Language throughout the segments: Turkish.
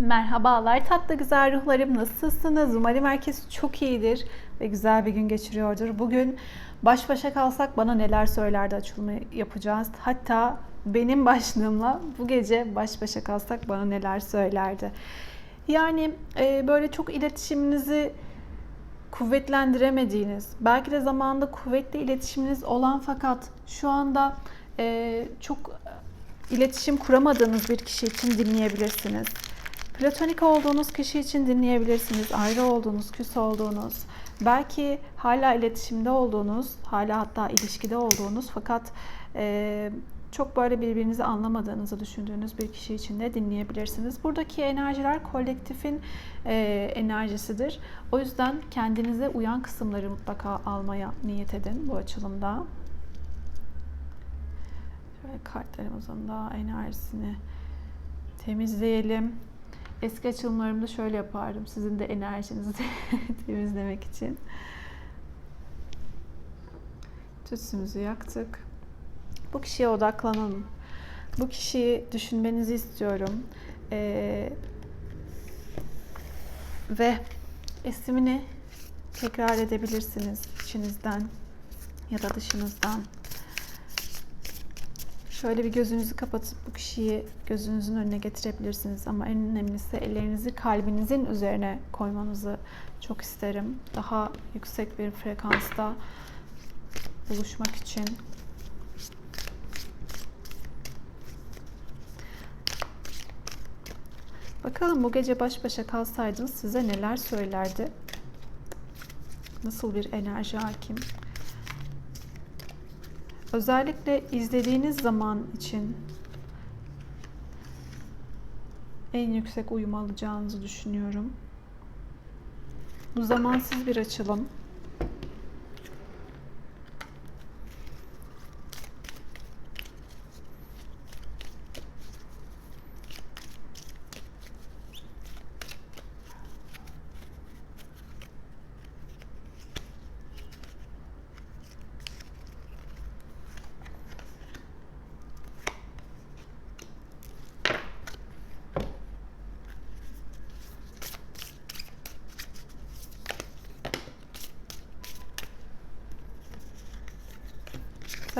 Merhabalar tatlı güzel ruhlarım nasılsınız? Umarım herkes çok iyidir ve güzel bir gün geçiriyordur. Bugün baş başa kalsak bana neler söylerdi açılımı yapacağız. Hatta benim başlığımla bu gece baş başa kalsak bana neler söylerdi. Yani e, böyle çok iletişiminizi kuvvetlendiremediğiniz, belki de zamanında kuvvetli iletişiminiz olan fakat şu anda e, çok iletişim kuramadığınız bir kişi için dinleyebilirsiniz. Platonik olduğunuz kişi için dinleyebilirsiniz. Ayrı olduğunuz, küs olduğunuz, belki hala iletişimde olduğunuz, hala hatta ilişkide olduğunuz fakat e, çok böyle birbirinizi anlamadığınızı düşündüğünüz bir kişi için de dinleyebilirsiniz. Buradaki enerjiler kolektifin e, enerjisidir. O yüzden kendinize uyan kısımları mutlaka almaya niyet edin bu açılımda. Şöyle kartlarımızın da enerjisini temizleyelim. Eski açılımlarımda şöyle yapardım. Sizin de enerjinizi temizlemek için. Tütsümüzü yaktık. Bu kişiye odaklanalım. Bu kişiyi düşünmenizi istiyorum. Ee, ve ismini tekrar edebilirsiniz içinizden ya da dışınızdan. Şöyle bir gözünüzü kapatıp bu kişiyi gözünüzün önüne getirebilirsiniz. Ama en önemlisi ellerinizi kalbinizin üzerine koymanızı çok isterim. Daha yüksek bir frekansta buluşmak için. Bakalım bu gece baş başa kalsaydınız size neler söylerdi? Nasıl bir enerji hakim? Özellikle izlediğiniz zaman için en yüksek uyum alacağınızı düşünüyorum. Bu zamansız bir açılım.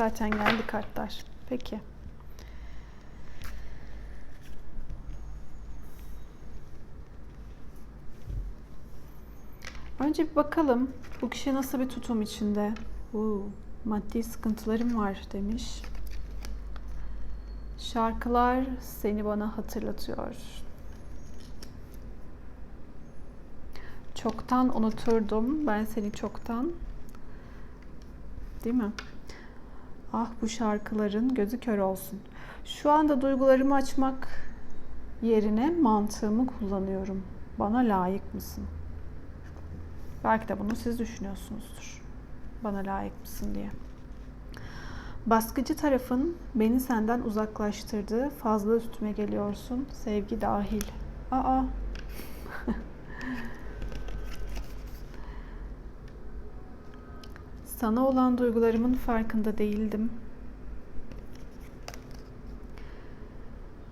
Zaten geldi kartlar. Peki. Önce bir bakalım bu kişi nasıl bir tutum içinde. Uu, maddi sıkıntılarım var demiş. Şarkılar seni bana hatırlatıyor. Çoktan unuturdum ben seni çoktan. Değil mi? Ah bu şarkıların gözü kör olsun. Şu anda duygularımı açmak yerine mantığımı kullanıyorum. Bana layık mısın? Belki de bunu siz düşünüyorsunuzdur. Bana layık mısın diye. Baskıcı tarafın beni senden uzaklaştırdığı fazla üstüme geliyorsun. Sevgi dahil. Aa. Sana olan duygularımın farkında değildim.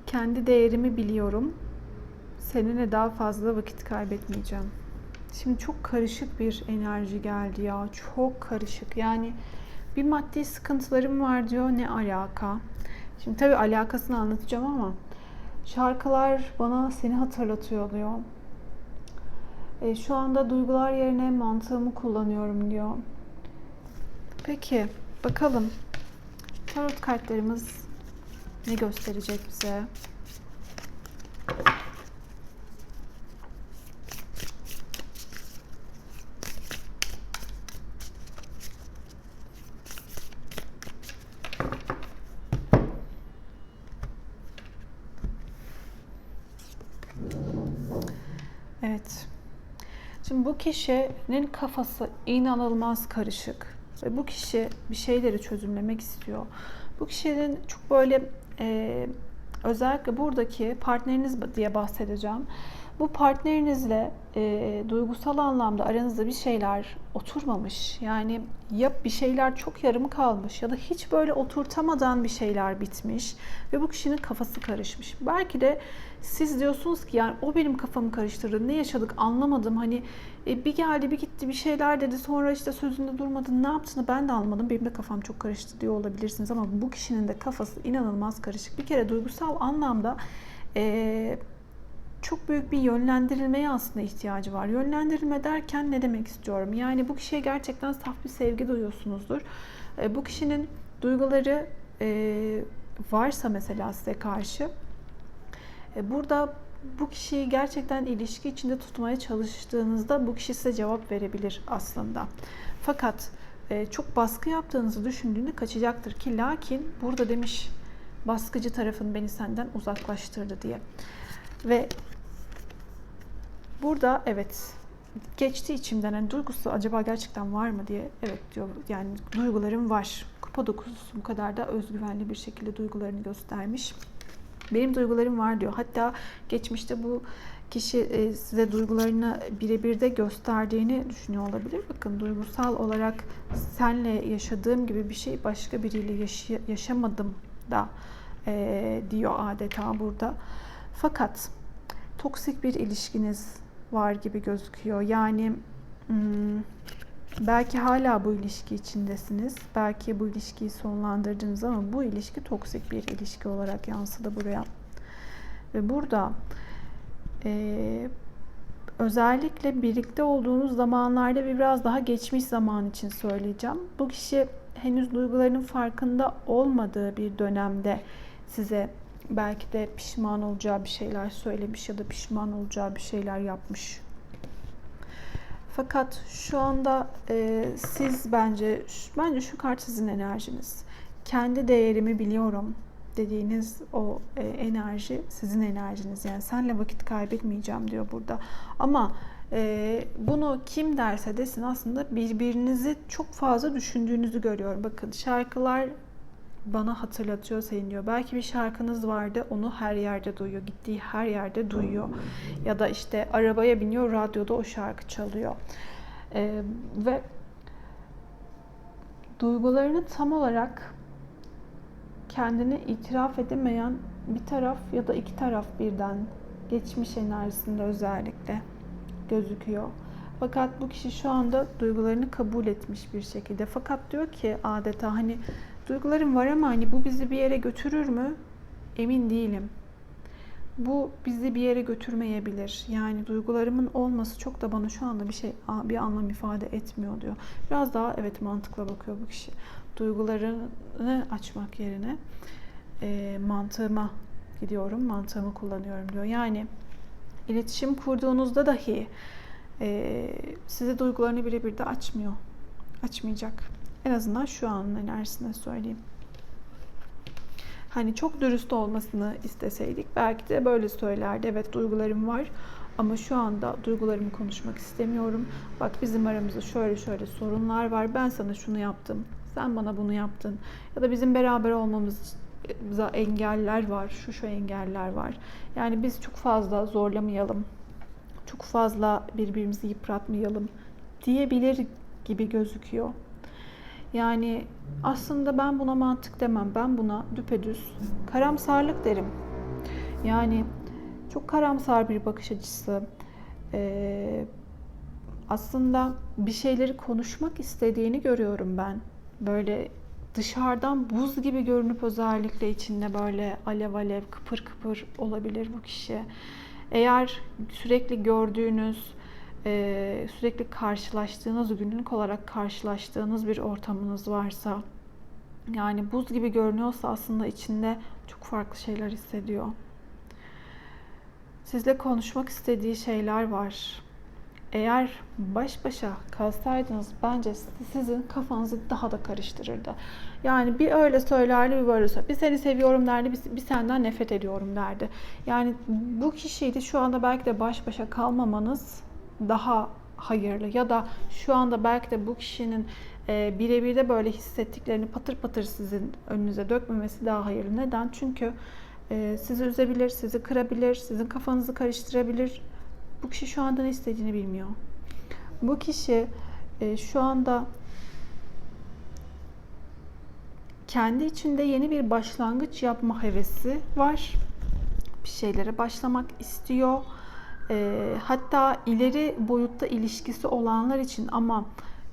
Kendi değerimi biliyorum. Seninle daha fazla vakit kaybetmeyeceğim. Şimdi çok karışık bir enerji geldi ya. Çok karışık. Yani bir maddi sıkıntılarım var diyor. Ne alaka? Şimdi tabii alakasını anlatacağım ama şarkılar bana seni hatırlatıyor diyor. E, şu anda duygular yerine mantığımı kullanıyorum diyor. Peki bakalım tarot kartlarımız ne gösterecek bize? Evet. Şimdi bu kişinin kafası inanılmaz karışık. Ve bu kişi bir şeyleri çözümlemek istiyor. Bu kişinin çok böyle e, özellikle buradaki partneriniz diye bahsedeceğim. Bu partnerinizle e, duygusal anlamda aranızda bir şeyler oturmamış. Yani ya bir şeyler çok yarım kalmış ya da hiç böyle oturtamadan bir şeyler bitmiş ve bu kişinin kafası karışmış. Belki de siz diyorsunuz ki yani o benim kafamı karıştırdı. Ne yaşadık anlamadım. Hani e, bir geldi bir gitti bir şeyler dedi. Sonra işte sözünde durmadı. Ne yaptığını ben de anlamadım. Benim de kafam çok karıştı diyor olabilirsiniz. Ama bu kişinin de kafası inanılmaz karışık. Bir kere duygusal anlamda e, çok büyük bir yönlendirilmeye aslında ihtiyacı var. Yönlendirilme derken ne demek istiyorum? Yani bu kişiye gerçekten saf bir sevgi duyuyorsunuzdur. E, bu kişinin duyguları e, varsa mesela size karşı e, burada bu kişiyi gerçekten ilişki içinde tutmaya çalıştığınızda bu kişi size cevap verebilir aslında. Fakat çok baskı yaptığınızı düşündüğünde kaçacaktır ki lakin burada demiş baskıcı tarafın beni senden uzaklaştırdı diye. Ve burada evet geçti içimden hani duygusu acaba gerçekten var mı diye evet diyor yani duygularım var. Kupa dokuzusu bu kadar da özgüvenli bir şekilde duygularını göstermiş. Benim duygularım var diyor. Hatta geçmişte bu kişi e, size duygularını birebir de gösterdiğini düşünüyor olabilir. Bakın duygusal olarak senle yaşadığım gibi bir şey başka biriyle yaşay- yaşamadım da e, diyor adeta burada. Fakat toksik bir ilişkiniz var gibi gözüküyor. Yani hmm, belki hala bu ilişki içindesiniz. Belki bu ilişkiyi sonlandırdınız ama bu ilişki toksik bir ilişki olarak yansıdı buraya. Ve burada e, özellikle birlikte olduğunuz zamanlarda ve biraz daha geçmiş zaman için söyleyeceğim. Bu kişi henüz duygularının farkında olmadığı bir dönemde size belki de pişman olacağı bir şeyler söylemiş ya da pişman olacağı bir şeyler yapmış. Fakat şu anda e, siz bence bence şu kart sizin enerjiniz. Kendi değerimi biliyorum dediğiniz o e, enerji sizin enerjiniz. Yani senle vakit kaybetmeyeceğim diyor burada. Ama e, bunu kim derse desin aslında birbirinizi çok fazla düşündüğünüzü görüyorum. Bakın şarkılar bana hatırlatıyor seni diyor. Belki bir şarkınız vardı onu her yerde duyuyor. Gittiği her yerde duyuyor. Ya da işte arabaya biniyor radyoda o şarkı çalıyor. Ee, ve duygularını tam olarak kendini itiraf edemeyen bir taraf ya da iki taraf birden geçmiş enerjisinde özellikle gözüküyor. Fakat bu kişi şu anda duygularını kabul etmiş bir şekilde. Fakat diyor ki adeta hani Duygularım var ama hani bu bizi bir yere götürür mü? Emin değilim. Bu bizi bir yere götürmeyebilir. Yani duygularımın olması çok da bana şu anda bir şey bir anlam ifade etmiyor diyor. Biraz daha evet mantıkla bakıyor bu kişi. Duygularını açmak yerine e, mantığıma gidiyorum, mantığımı kullanıyorum diyor. Yani iletişim kurduğunuzda dahi e, size duygularını birebir de açmıyor. Açmayacak. En azından şu anın enerjisine söyleyeyim. Hani çok dürüst olmasını isteseydik belki de böyle söylerdi. Evet duygularım var ama şu anda duygularımı konuşmak istemiyorum. Bak bizim aramızda şöyle şöyle sorunlar var. Ben sana şunu yaptım. Sen bana bunu yaptın. Ya da bizim beraber olmamıza engeller var. Şu şu engeller var. Yani biz çok fazla zorlamayalım. Çok fazla birbirimizi yıpratmayalım diyebilir gibi gözüküyor. Yani aslında ben buna mantık demem. Ben buna düpedüz karamsarlık derim. Yani çok karamsar bir bakış açısı. Ee, aslında bir şeyleri konuşmak istediğini görüyorum ben. Böyle dışarıdan buz gibi görünüp özellikle içinde böyle alev alev kıpır kıpır olabilir bu kişi. Eğer sürekli gördüğünüz e, sürekli karşılaştığınız, günlük olarak karşılaştığınız bir ortamınız varsa, yani buz gibi görünüyorsa aslında içinde çok farklı şeyler hissediyor. Sizle konuşmak istediği şeyler var. Eğer baş başa kalsaydınız bence sizin kafanızı daha da karıştırırdı. Yani bir öyle söylerdi bir böyle söylerdi. Bir seni seviyorum derdi, bir, bir senden nefret ediyorum derdi. Yani bu kişiydi şu anda belki de baş başa kalmamanız daha hayırlı ya da şu anda belki de bu kişinin e, birebir de böyle hissettiklerini patır patır sizin önünüze dökmemesi daha hayırlı. Neden? Çünkü e, sizi üzebilir, sizi kırabilir, sizin kafanızı karıştırabilir. Bu kişi şu anda ne istediğini bilmiyor. Bu kişi e, şu anda kendi içinde yeni bir başlangıç yapma hevesi var bir şeylere başlamak istiyor. Ee, hatta ileri boyutta ilişkisi olanlar için ama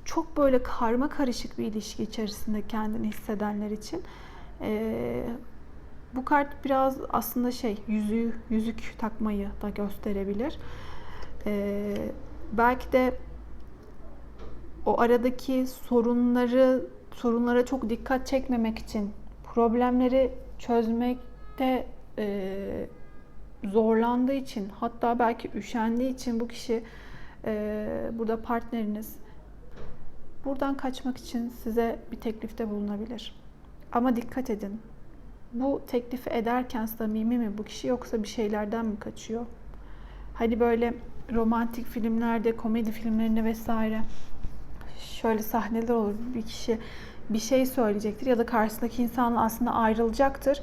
çok böyle karma karışık bir ilişki içerisinde kendini hissedenler için ee, bu kart biraz aslında şey yüzüğü, yüzük takmayı da gösterebilir. Ee, belki de o aradaki sorunları sorunlara çok dikkat çekmemek için problemleri çözmekte e, zorlandığı için hatta belki üşendiği için bu kişi e, burada partneriniz buradan kaçmak için size bir teklifte bulunabilir. Ama dikkat edin. Bu teklifi ederken samimi mi bu kişi yoksa bir şeylerden mi kaçıyor? Hani böyle romantik filmlerde, komedi filmlerinde vesaire şöyle sahneler olur. Bir kişi bir şey söyleyecektir ya da karşısındaki insanla aslında ayrılacaktır.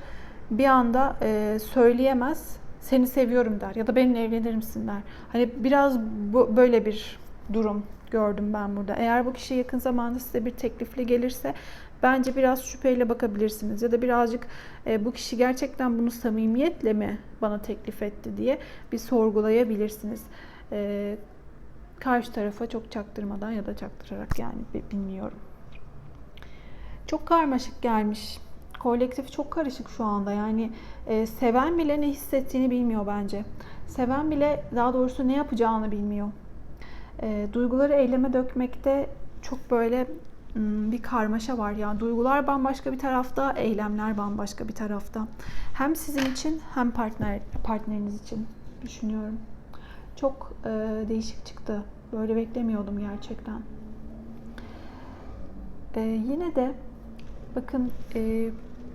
Bir anda e, söyleyemez. Seni seviyorum der ya da benimle evlenir misin der. Hani biraz bu, böyle bir durum gördüm ben burada. Eğer bu kişi yakın zamanda size bir teklifle gelirse bence biraz şüpheyle bakabilirsiniz. Ya da birazcık e, bu kişi gerçekten bunu samimiyetle mi bana teklif etti diye bir sorgulayabilirsiniz. E, karşı tarafa çok çaktırmadan ya da çaktırarak yani bilmiyorum. Çok karmaşık gelmiş. Kolektif çok karışık şu anda. Yani e, seven bile ne hissettiğini bilmiyor bence. Seven bile daha doğrusu ne yapacağını bilmiyor. E, duyguları eyleme dökmekte çok böyle bir karmaşa var. Yani duygular bambaşka bir tarafta, eylemler bambaşka bir tarafta. Hem sizin için hem partner partneriniz için düşünüyorum. Çok e, değişik çıktı. Böyle beklemiyordum gerçekten. E, yine de bakın e,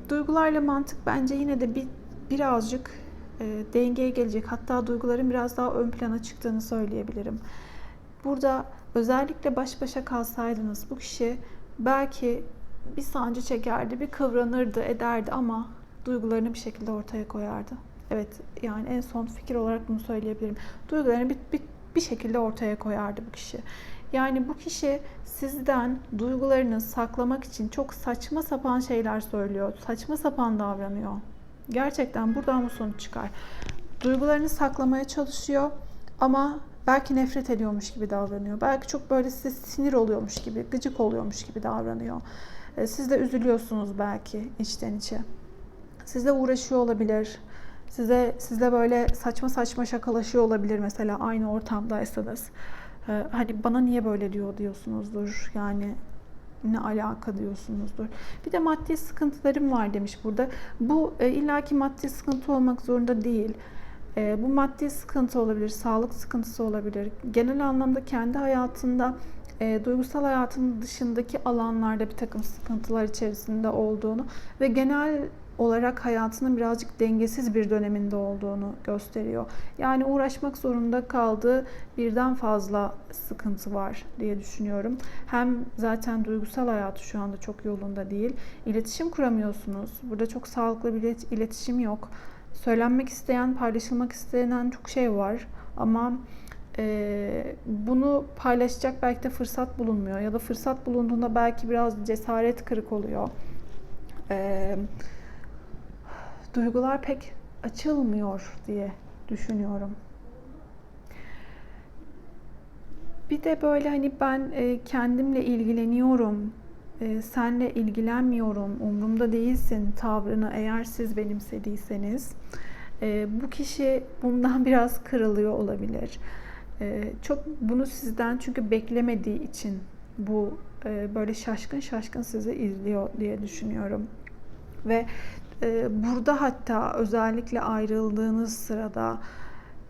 duygularla mantık bence yine de bir birazcık e, dengeye gelecek. Hatta duyguların biraz daha ön plana çıktığını söyleyebilirim. Burada özellikle baş başa kalsaydınız bu kişi belki bir sancı çekerdi, bir kıvranırdı, ederdi ama duygularını bir şekilde ortaya koyardı. Evet yani en son fikir olarak bunu söyleyebilirim. Duygularını bir, bir, bir şekilde ortaya koyardı bu kişi. Yani bu kişi sizden duygularını saklamak için çok saçma sapan şeyler söylüyor. Saçma sapan davranıyor. Gerçekten buradan bu sonuç çıkar. Duygularını saklamaya çalışıyor ama belki nefret ediyormuş gibi davranıyor. Belki çok böyle size sinir oluyormuş gibi, gıcık oluyormuş gibi davranıyor. E, siz de üzülüyorsunuz belki içten içe. Sizle uğraşıyor olabilir. Size sizle böyle saçma saçma şakalaşıyor olabilir mesela aynı ortamdaysanız. Ee, hani bana niye böyle diyor diyorsunuzdur. Yani ne alaka diyorsunuzdur. Bir de maddi sıkıntılarım var demiş burada. Bu e, illaki maddi sıkıntı olmak zorunda değil. E, bu maddi sıkıntı olabilir, sağlık sıkıntısı olabilir. Genel anlamda kendi hayatında e, duygusal hayatının dışındaki alanlarda bir takım sıkıntılar içerisinde olduğunu ve genel olarak hayatının birazcık dengesiz bir döneminde olduğunu gösteriyor. Yani uğraşmak zorunda kaldığı birden fazla sıkıntı var diye düşünüyorum. Hem zaten duygusal hayatı şu anda çok yolunda değil. İletişim kuramıyorsunuz. Burada çok sağlıklı bir iletişim yok. Söylenmek isteyen, paylaşılmak istenen çok şey var ama e, bunu paylaşacak belki de fırsat bulunmuyor ya da fırsat bulunduğunda belki biraz cesaret kırık oluyor. Eee duygular pek açılmıyor diye düşünüyorum. Bir de böyle hani ben e, kendimle ilgileniyorum, e, senle ilgilenmiyorum, umurumda değilsin tavrını eğer siz benimsediyseniz e, bu kişi bundan biraz kırılıyor olabilir. Çok bunu sizden çünkü beklemediği için bu böyle şaşkın şaşkın sizi izliyor diye düşünüyorum. Ve burada hatta özellikle ayrıldığınız sırada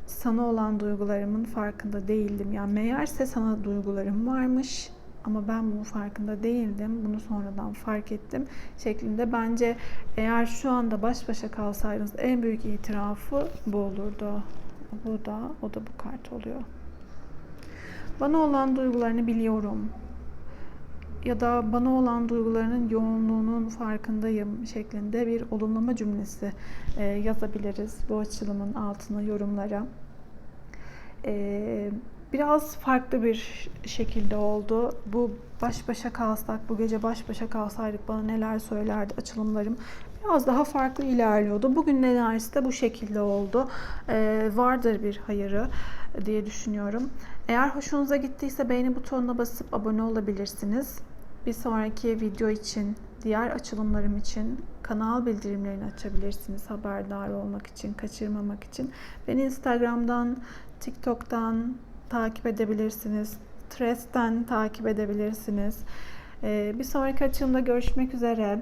sana olan duygularımın farkında değildim. Yani meğerse sana duygularım varmış ama ben bunun farkında değildim. Bunu sonradan fark ettim şeklinde. Bence eğer şu anda baş başa kalsaydınız en büyük itirafı bu olurdu. Bu da, o da bu kart oluyor. Bana olan duygularını biliyorum ya da bana olan duygularının yoğunluğunun farkındayım şeklinde bir olumlama cümlesi e, yazabiliriz bu açılımın altına yorumlara. E, biraz farklı bir şekilde oldu. Bu baş başa kalsak, bu gece baş başa kalsaydık bana neler söylerdi açılımlarım. Biraz daha farklı ilerliyordu. Bugün enerjisi de bu şekilde oldu. Ee, vardır bir hayırı diye düşünüyorum. Eğer hoşunuza gittiyse beğeni butonuna basıp abone olabilirsiniz. Bir sonraki video için, diğer açılımlarım için kanal bildirimlerini açabilirsiniz haberdar olmak için, kaçırmamak için. Beni Instagram'dan, TikTok'tan takip edebilirsiniz. Threads'ten takip edebilirsiniz. Ee, bir sonraki açılımda görüşmek üzere.